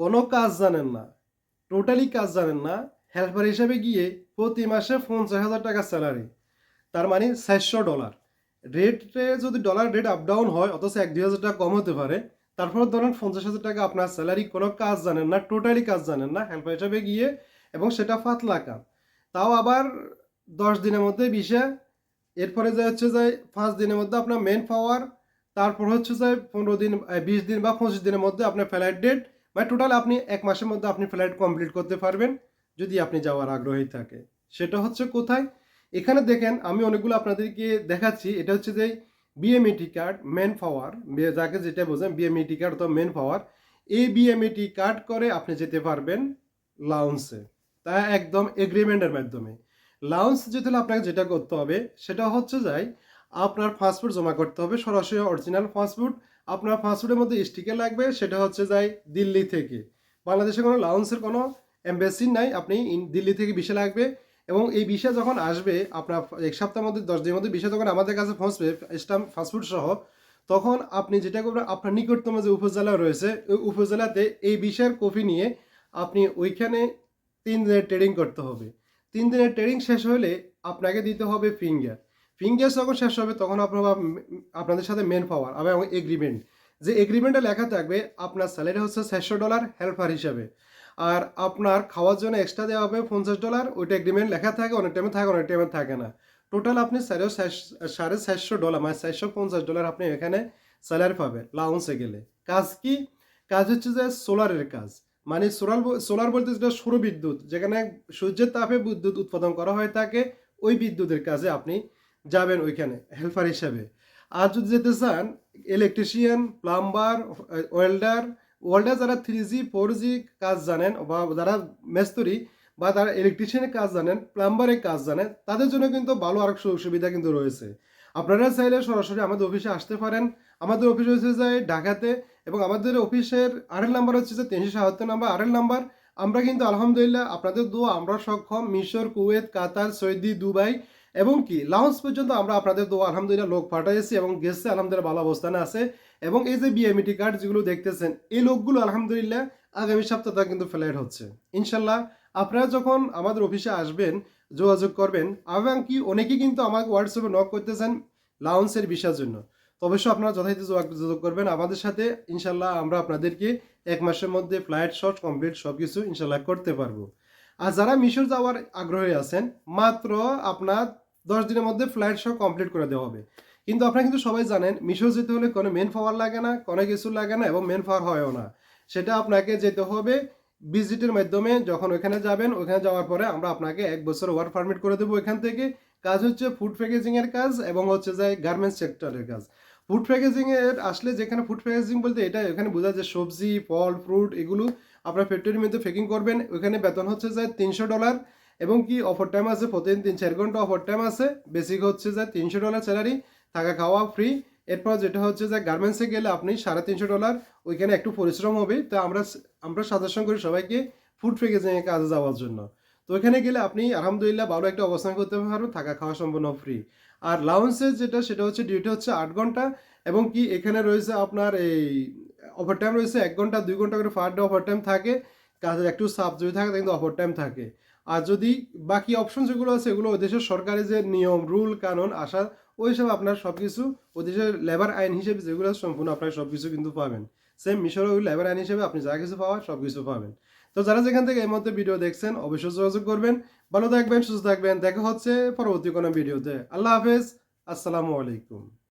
কোনো কাজ জানেন না। টোটালি কাজ জানেন না। হেল্পার হিসাবে গিয়ে প্রতি মাসে পঞ্চাশ হাজার টাকা স্যালারি তার মানে চারশো ডলার রেটে যদি ডলার রেট আপ ডাউন হয়, অথচ এক দুই হাজার টাকা কম হতে পারে, তারপর ধরেন পঞ্চাশ হাজার টাকা আপনার স্যালারি কোনো কাজ জানেন না টোটালি কাজ জানেন না হেল্পার হিসাবে গিয়ে এবং সেটা পাতলা কাজ। তাও আবার দশ দিনের মধ্যে বিষে এরপরে যে হচ্ছে যে পাঁচ দিনের মধ্যে আপনার মেন পাওয়ার তারপর হচ্ছে যে পনেরো দিন বিশ দিন বা পঁচিশ দিনের মধ্যে আপনার ফ্লাইট ডেট মানে টোটাল আপনি এক মাসের মধ্যে আপনি ফ্লাইট কমপ্লিট করতে পারবেন, যদি আপনি যাওয়ার আগ্রহী থাকে। সেটা হচ্ছে কোথায়? এখানে দেখেন, আমি অনেকগুলো আপনাদেরকে দেখাচ্ছি। এটা হচ্ছে যে বিএমইটি কার্ড মেন পাওয়ার যাকে যেটা বোঝেন বিএমইটি কার্ড অথবা মেন পাওয়ার এই বিএমইটি কার্ড করে আপনি যেতে পারবেন লাউন্সে তা একদম এগ্রিমেন্টের মাধ্যমে। লাউন্স যেতে হলে আপনাকে যেটা করতে হবে, সেটা হচ্ছে যাই, আপনার পাসপোর্ট জমা করতে হবে, সরাসরি অরিজিনাল পাসপোর্ট আপনার পাসপোর্টের মধ্যে স্টিকার লাগবে, সেটা হচ্ছে যাই দিল্লি থেকে। বাংলাদেশে কোনো লাউন্সের কোনো এম্বাসি নাই, আপনি দিল্লি থেকে ভিসা লাগবে। এবং এই ভিসা যখন আসবে, আপনার এক সপ্তাহের মধ্যে, দশ দিনের মধ্যে ভিসা যখন আমাদের কাছে পৌঁছবে স্টাম্প পাসপোর্ট সহ, তখন আপনি যেটা করবেন, আপনার নিকটতম যে উপজেলা রয়েছে, ওই উপজেলাতে এই ভিসার কপি নিয়ে আপনি ওইখানে তিন দিনের ট্রেডিং করতে হবে। তিন দিনের ট্রেডিং শেষ হলে আপনাকে দিতে হবে ফিঙ্গার ফিঙ্গার যখন শেষ হবে, তখন আপনার আপনাদের সাথে মেন পাওয়ার এবং এগ্রিমেন্ট যে এগ্রিমেন্টে লেখা থাকবে, আপনার স্যালারি হচ্ছে চারশো ডলার হেল্পার হিসাবে। আর আপনার খাওয়ার জন্য এক্সট্রা দেওয়া হবে পঞ্চাশ ডলার ওইটা এগ্রিমেন্ট লেখা থাকে, অনেক টাইমে থাকে, অনেক টাইমে থাকে না। টোটাল আপনি সাড়ে সাড়ে চারশো ডলার মানে চারশো পঞ্চাশ ডলার আপনি এখানে স্যালারি পাবেন লাউন্সে গেলে। কাজ কি? কাজ হচ্ছে যে সোলারের কাজ। মানে সোলার সোলার বলতে যেটা সৌর বিদ্যুৎ যেখানে সূর্যের তাপে বিদ্যুৎ উৎপাদন করা হয়ে থাকে, ওই বিদ্যুতের কাজে আপনি যাবেন ওইখানে হেল্পার হিসাবে। আর যদি যেতে চান ইলেকট্রিশিয়ান প্লাম্বার ওয়েল্ডার ওয়েল্ডার যারা থ্রি জি ফোর জি কাজ জানেন বা যারা মেস্তরি বা তারা ইলেকট্রিশিয়ানের কাজ জানেন প্লাম্বারের কাজ জানেন, তাদের জন্য কিন্তু ভালো সুযোগ সুবিধা কিন্তু রয়েছে। আপনারা চাইলে সরাসরি আমাদের অফিসে আসতে পারেন। আমাদের অফিস হচ্ছে যায় ঢাকাতে এবং আমাদের অফিসের আরেল নাম্বার হচ্ছে যে তিনশো সাতাত্তর নাম্বার আরেল নাম্বার আমরা কিন্তু আলহামদুলিল্লাহ আপনাদের দু আমরা সক্ষম মিশর, কুয়েত, কাতার, সৌদি, দুবাই এবং কি লাউন্স পর্যন্ত আমরা আপনাদের দোয়া, আলহামদুলিল্লাহ, লোক পাঠাইছি এবং গেছে, আলহামদুলিল্লাহ, ভালো অবস্থানে আছে। এবং এই যে বিএমইটি কার্ড যেগুলো দেখতেছেন, এই লোকগুলো, আলহামদুলিল্লাহ, আগামী সপ্তাহে কিন্তু ফ্লাইট হচ্ছে। ইনশাল্লাহ আপনারা যখন আমাদের অফিসে আসবেন, যোগাযোগ করবেন, এবং কি, অনেকেই কিন্তু আমাকে হোয়াটসঅ্যাপে নক করতেছেন লাউন্সের বিষয়ের জন্য। তো অবশ্যই আপনারা যথাযথ যোগাযোগ করবেন। আমাদের সাথে ইনশাল্লাহ আমরা আপনাদেরকে এক মাসের মধ্যে ফ্লাইট শর্ট কমপ্লিট সব কিছু ইনশাল্লাহ করতে পারব। আর যারা মিশর যাওয়ার আগ্রহী আছেন, মাত্র আপনার দশ দিনের মধ্যে ফ্লাইট সহ কমপ্লিট করে দেওয়া হবে। কিন্তু আপনারা কিন্তু সবাই জানেন মিশর যেতে হলে কোনো মেন পাওয়ার লাগে না, কোনো কিছু লাগে না এবং মেন পাওয়ার হয়ও না। সেটা আপনাকে যেতে হবে ভিজিটের মাধ্যমে। যখন ওখানে যাবেন ওখানে যাওয়ার পরে আমরা আপনাকে এক বছর ওয়ার্ক পারমিট করে দেবো এখান থেকে। কাজ হচ্ছে ফুড প্যাকেজিংয়ের কাজ এবং হচ্ছে যে গার্মেন্টস সেক্টরের কাজ। ফুড প্যাকেজিং এর আসলে যেখানে ফুড প্যাকেজিং বলতে এটা এখানে বোঝা যায় সবজি, ফল ফ্রুট এগুলো আপনার ফ্যাক্টরির মধ্যে প্যাকিং করবেন। ওখানে বেতন হচ্ছে যে তিনশো ডলার এবং কি অফার টাইম আছে? প্রতিদিন তিন, চার ঘণ্টা অফার টাইম আছে। বেসিক হচ্ছে যে তিনশো ডলার স্যালারি থাকা খাওয়া ফ্রি এরপর যেটা হচ্ছে যে গার্মেন্টসে গেলে আপনি সাড়ে তিনশো ডলার ওইখানে একটু পরিশ্রম হবে। তো আমরা আমরা সাজেশন করি সবাইকে ফুড প্যাকেজিংয়ের কাজে যাওয়ার জন্য। তো ওইখানে গেলে আপনি আলহামদুলিল্লাহ ভালো একটা অবস্থান করতে পারবেন, থাকা খাওয়া সম্পূর্ণ ফ্রি আর লাউন্সের যেটা, সেটা হচ্ছে ডিউটি হচ্ছে আট ঘণ্টা এবং কি এখানে রয়েছে আপনার এই ওভার টাইম রয়েছে এক ঘণ্টা, দুই ঘণ্টা করে পার ডে টাইম থাকে। কাজের একটু সাপ যদি থাকে কিন্তু ওভার টাইম থাকে। আর যদি বাকি অপশন যেগুলো আছে, এগুলো দেশের সরকারি যে নিয়ম রুল কানুন আসা ওই হিসাবে আপনার সব কিছু দেশের লেবার আইন হিসেবে যেগুলো সম্পূর্ণ আপনার সব কিছু কিন্তু পাবেন। সেম মিশরের ওই লেবার আইন হিসেবে আপনি যা কিছু পাওয়ার সব কিছু পাবেন। তো যারা যেখান থেকে এই মধ্যে ভিডিও দেখছেন, অবশ্যই যোগাযোগ করবেন। ভালো থাকবেন, সুস্থ থাকবেন। দেখা হচ্ছে পরবর্তী কোনো ভিডিওতে আল্লাহ হাফেজ। আসসালামু আলাইকুম।